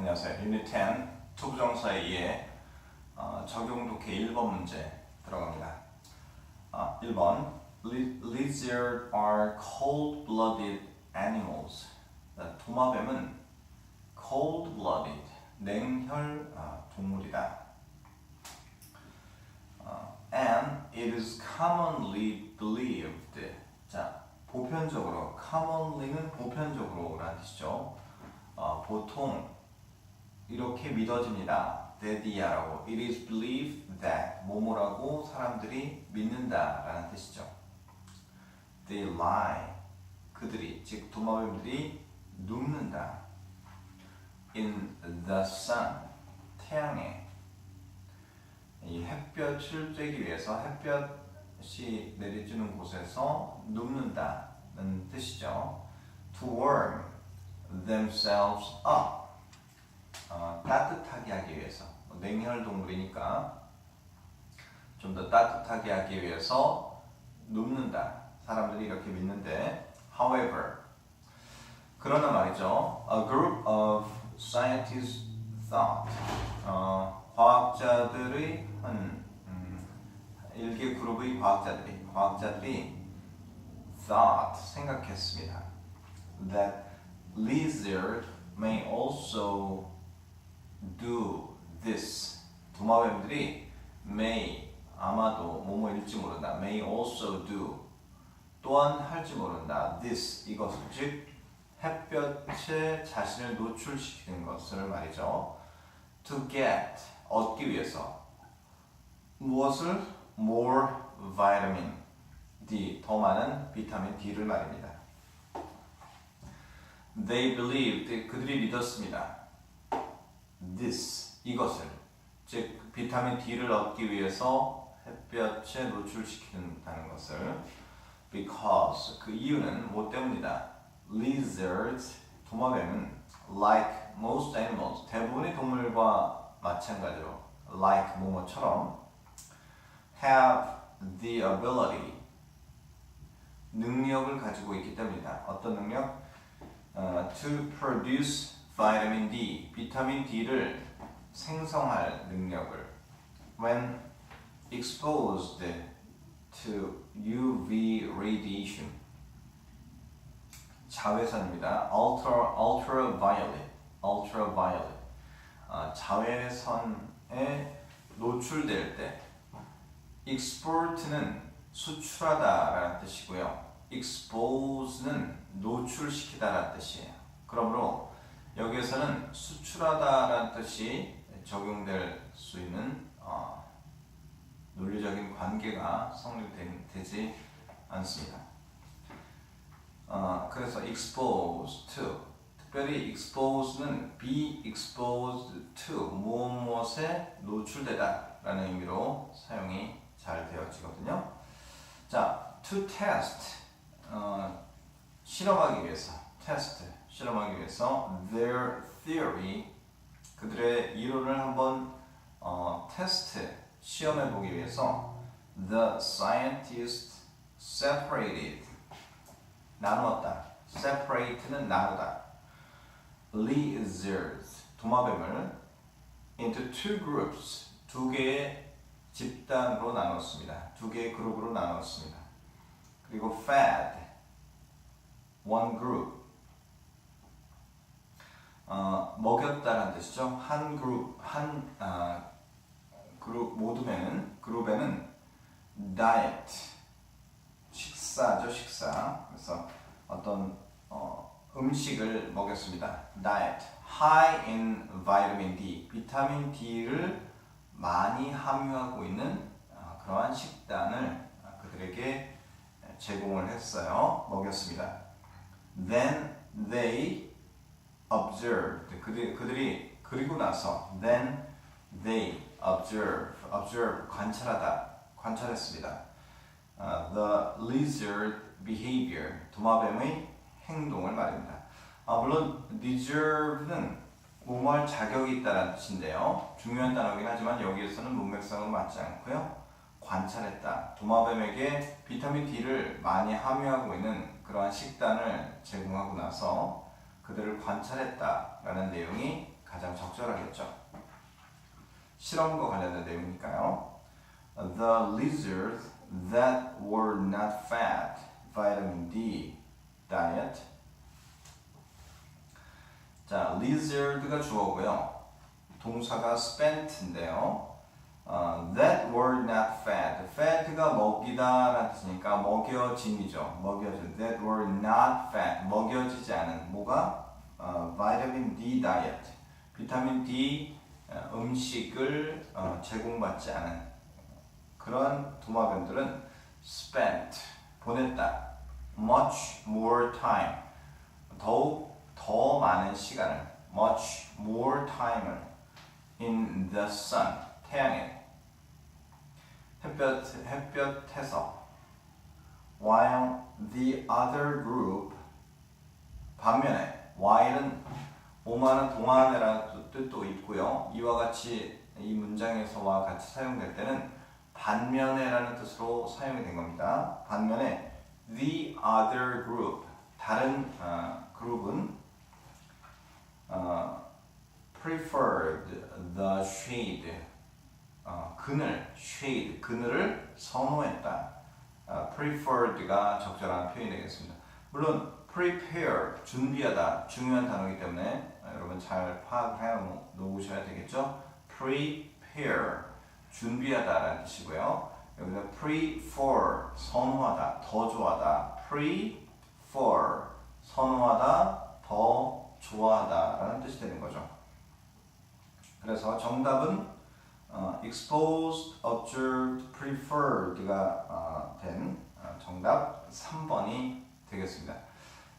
안녕하세요. 유닛 10 투부정사에 의해 어, 적용 독해 1번 문제 들어갑니다. 아, 1번 Li- Lizards are cold-blooded animals. 자, 도마뱀은 cold-blooded, 냉혈 아, 동물이다. 어, and it is commonly believed. 자, 보편적으로 commonly는 보편적으로라는 뜻이죠. 어, 보통 이렇게 믿어집니다. that이야라고 it is believed that 뭐뭐라고 사람들이 믿는다라는 뜻이죠. They lie 그들이 즉 도마뱀들이 눕는다. In the sun 태양에 이 햇볕을 쬐기 위해서 햇볕이 내리쬐는 곳에서 눕는다는 뜻이죠. To warm themselves up. 어, 따뜻하게 하기 위해서 뭐 냉혈 동물이니까 좀 더 따뜻하게 하기 위해서 눕는다. 사람들이 이렇게 믿는데, however, 그러나 말이죠. A group of scientists thought, 어, 과학자들의 한 음, 일개 그룹의 과학자들이 과학자들이 thought 생각했습니다. That lizard may also do this. 도마뱀들이 may 아마도 뭐뭐 일지 모른다. may also do 또한 할지 모른다. this 이것을 즉 햇볕에 자신을 노출시키는 것을 말이죠. to get 얻기 위해서 무엇을 more vitamin D 더 많은 비타민 D를 말입니다. They believed 그들이 믿었습니다. This 이것을 즉 비타민 D를 얻기 위해서 햇볕에 노출시킨다는 것을 because 그 이유는 뭐 때문이다. lizards 도마뱀은 like most animals 대부분의 동물과 마찬가지로 like 뭐뭐처럼 have the ability 능력을 가지고 있기 때문이다. 어떤 능력? 어, to produce vitamin D, 비타민 D를 생성할 능력을 when exposed to UV radiation 자외선입니다. ultra ultraviolet, ultraviolet 어, 자외선에 노출될 때 export는 수출하다라는 뜻이고요. expose는 노출시키다라는 뜻이에요. 그러므로 여기에서는 수출하다라는 뜻이 적용될 수 있는 어, 논리적인 관계가 성립되지 않습니다. 어, 그래서 expose to 특별히 expose는 be exposed to 무엇 무엇에 노출되다라는 의미로 사용이 잘 되어지거든요. 자, to test 어, 실험하기 위해서 test 실험하기 위해서 their theory 그들의 이론을 한번 어, 테스트 시험해 보기 위해서 the scientists separated 나누었다. separate는 나누다. lizards 도마뱀을 into two groups 두 개의 집단으로 나눴습니다. 두 개의 그룹으로 나눴습니다. 그리고 fed one group 어, 먹였다라는 뜻이죠. 한 그룹 한 아, 그룹 모두에는 그룹에는 diet 식사죠 식사. 그래서 어떤 어, 음식을 먹였습니다. diet high in vitamin D 비타민 D를 많이 함유하고 있는 어, 그러한 식단을 어, 그들에게 제공을 했어요. 먹였습니다. Then they observed 그들, 그들이 그리고 나서 then they observe observe 관찰하다 관찰했습니다. 어, the lizard behavior 도마뱀의 행동을 말입니다. 아, 물론 deserve는 뭐뭐할 자격이 있다는 뜻인데요. 중요한 단어긴 하지만 여기에서는 문맥상은 맞지 않고요. 관찰했다. 도마뱀에게 비타민 D를 많이 함유하고 있는 그러한 식단을 제공하고 나서 그들을 관찰했다라는 내용이 가장 적절하겠죠. 실험과 관련된 내용이니까요. The lizards that were not fed vitamin D diet. 자, lizard가 주어고요. 동사가 spent인데요. 어, that were not fed. fed가 먹이다라는 뜻이니까 먹여짐이죠. 먹여짐. that were not fed. 먹여지지 않은 뭐가 어, vitamin D diet. 비타민 D 어, 음식을 어, 제공받지 않은 그런 도마뱀들은 spent 보냈다. much more time 더욱 더 많은 시간을 much more time을 in the sun 태양에 햇볕 햇볕에서 while the other group 반면에 while은 오마는 동안이라는 뜻도 있고요. 이와 같이 이 문장에서와 같이 사용될 때는 반면에라는 뜻으로 사용이 된 겁니다. 반면에 the other group 다른 어, 그룹은 어, preferred the shade 어, 그늘 shade 그늘을 선호했다. 어, preferred가 적절한 표현이 되겠습니다. 물론 prepare 준비하다 중요한 단어이기 때문에 어, 여러분 잘 파악해 놓으셔야 되겠죠. prepare 준비하다라는 뜻이고요. 여기서 prefer 선호하다 더 좋아하다 prefer 선호하다 더 좋아하다라는 뜻이 되는 거죠. 그래서 정답은 어, exposed, observed, preferred가 어, 된 어, 정답 3번이 되겠습니다.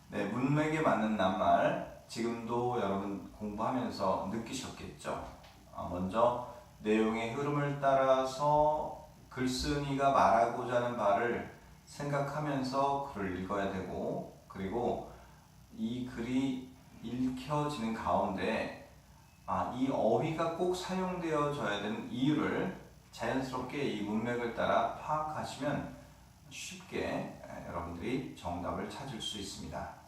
네, 문맥에 맞는 낱말 지금도 여러분 공부하면서 느끼셨겠죠. 어, 먼저 내용의 흐름을 따라서 글쓴이가 말하고자 하는 바를 생각하면서 글을 읽어야 되고 그리고 이 글이 읽혀지는 가운데 아, 이 어휘가 꼭 사용되어져야 되는 이유를 자연스럽게 이 문맥을 따라 파악하시면 쉽게 에, 여러분들이 정답을 찾을 수 있습니다.